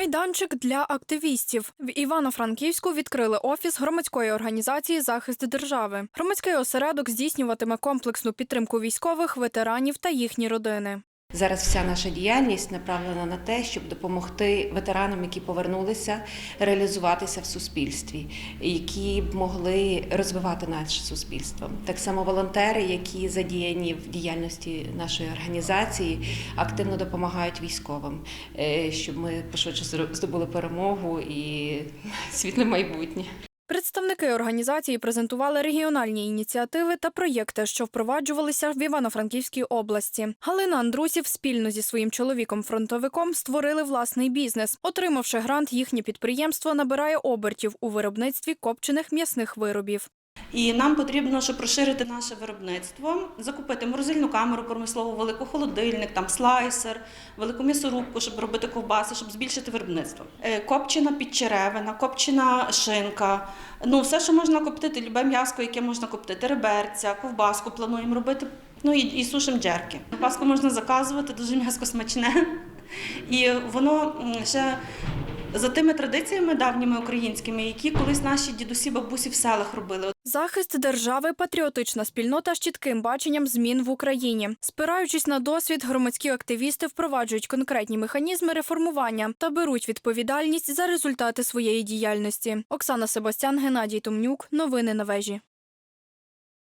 Майданчик для активістів в Івано-Франківську відкрили офіс громадської організації Захист держави. Громадський осередок здійснюватиме комплексну підтримку військових, ветеранів та їхні родини. Зараз вся наша діяльність направлена на те, щоб допомогти ветеранам, які повернулися, реалізуватися в суспільстві, які б могли розвивати наше суспільство. Так само волонтери, які задіяні в діяльності нашої організації, активно допомагають військовим, е, щоб ми пошвидше здобули перемогу і світле майбутнє. Представники організації презентували регіональні ініціативи та проєкти, що впроваджувалися в Івано-Франківській області. Галина Андрусів спільно зі своїм чоловіком-фронтовиком створили власний бізнес. Отримавши грант, їхнє підприємство набирає обертів у виробництві копчених м'ясних виробів. І нам потрібно, щоб розширити наше виробництво, закупити морозильну камеру промислову, велику холодильник, там слайсер, велику м'ясорубку, щоб робити ковбаси, щоб збільшити виробництво. Е, Копчена підчеревина, копчена шинка. Ну, все, що можна коптити, любе м'яско, яке можна коптити, реберця, ковбаску плануємо робити. Ну і, і сушим джерки. Ковбаску можна заказувати, дуже м'яско смачне. І воно ще за тими традиціями давніми українськими, які колись наші дідусі, бабусі в селах робили. Захист держави патріотична спільнота з чітким баченням змін в Україні. Спираючись на досвід, громадські активісти впроваджують конкретні механізми реформування та беруть відповідальність за результати своєї діяльності. Оксана Себастян, Геннадій Томнюк. Новини на вежі.